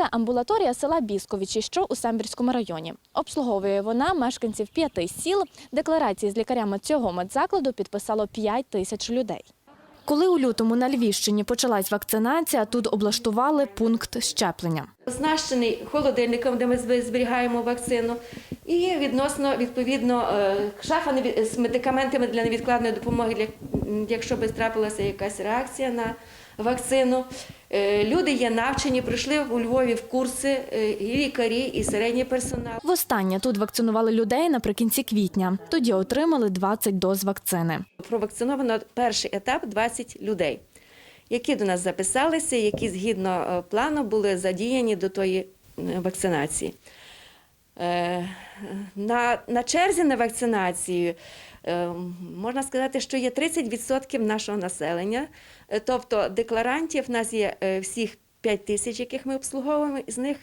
Це амбулаторія села Бісковичі, що у Самбірському районі. Обслуговує вона мешканців п'яти сіл. Декларації з лікарями цього медзакладу підписало 5 тисяч людей. Коли у лютому на Львівщині почалась вакцинація, тут облаштували пункт щеплення. оснащений холодильником, де ми зберігаємо вакцину, і відносно відповідно е, шафа з медикаментами для невідкладної допомоги, якщо би трапилася якась реакція на вакцину. Е, Люди є навчені, прийшли у Львові в курси е, і лікарі, і середній персонал. Востаннє тут вакцинували людей наприкінці квітня. Тоді отримали 20 доз вакцини. Провакциновано перший етап 20 людей, які до нас записалися, які згідно плану були задіяні до тої вакцинації. Е, На, на черзі на вакцинацію е, можна сказати, що є 30% нашого населення, Е, тобто декларантів в нас є всіх 5 тисяч, яких ми обслуговуємо, з них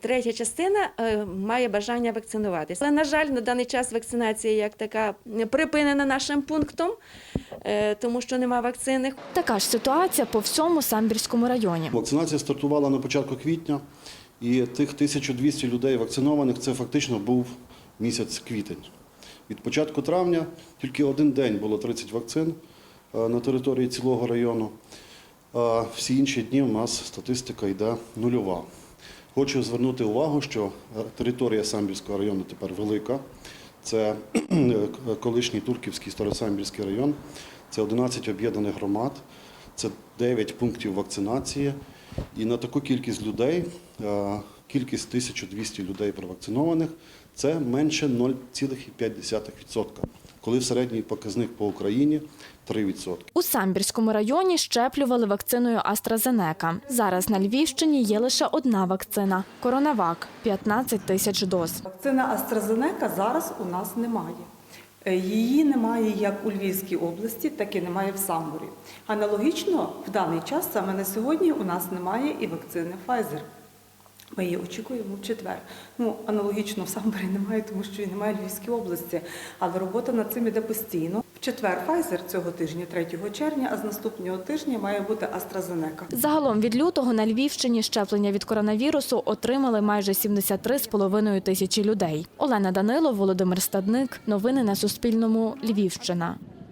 третя частина має бажання вакцинуватися. Але, на жаль, на даний час вакцинація як така припинена нашим пунктом, тому що нема вакцини. Така ж ситуація по всьому Самбірському районі. Вакцинація стартувала на початку квітня, і тих 1200 людей вакцинованих це фактично був місяць квітень. Від початку травня тільки один день було 30 вакцин е, на території цілого району. А Всі інші дні у нас статистика йде нульова. Хочу звернути увагу, що територія Самбірського району тепер велика. Це колишній Турківський Старосамбірський район, це 11 об'єднаних громад, це 9 пунктів вакцинації. І на таку кількість людей, е, кількість 1200 людей провакцинованих, це менше 0,5%, коли середній показник по Україні 3%. У Самбірському районі щеплювали вакциною AstraZeneca. Зараз на Львівщині є лише одна вакцина – Коронавак – 15 тисяч доз. Вакцина AstraZeneca зараз у нас немає. Е, Її немає як у Львівській області, так і немає в Самборі. Аналогічно в даний час саме на сьогодні у нас немає і вакцини Pfizer. Ми її очікуємо в четвер. Ну, аналогічно в Самборі немає, тому що і немає Львівській області. Але робота над цим іде постійно. Четвер Pfizer цього тижня, 3 червня, а з наступного тижня має бути AstraZeneca. Загалом від лютого на Львівщині щеплення від коронавірусу отримали майже 73,5 тисячі людей. Олена Данило, Володимир Стадник. Новини на Суспільному. Львівщина.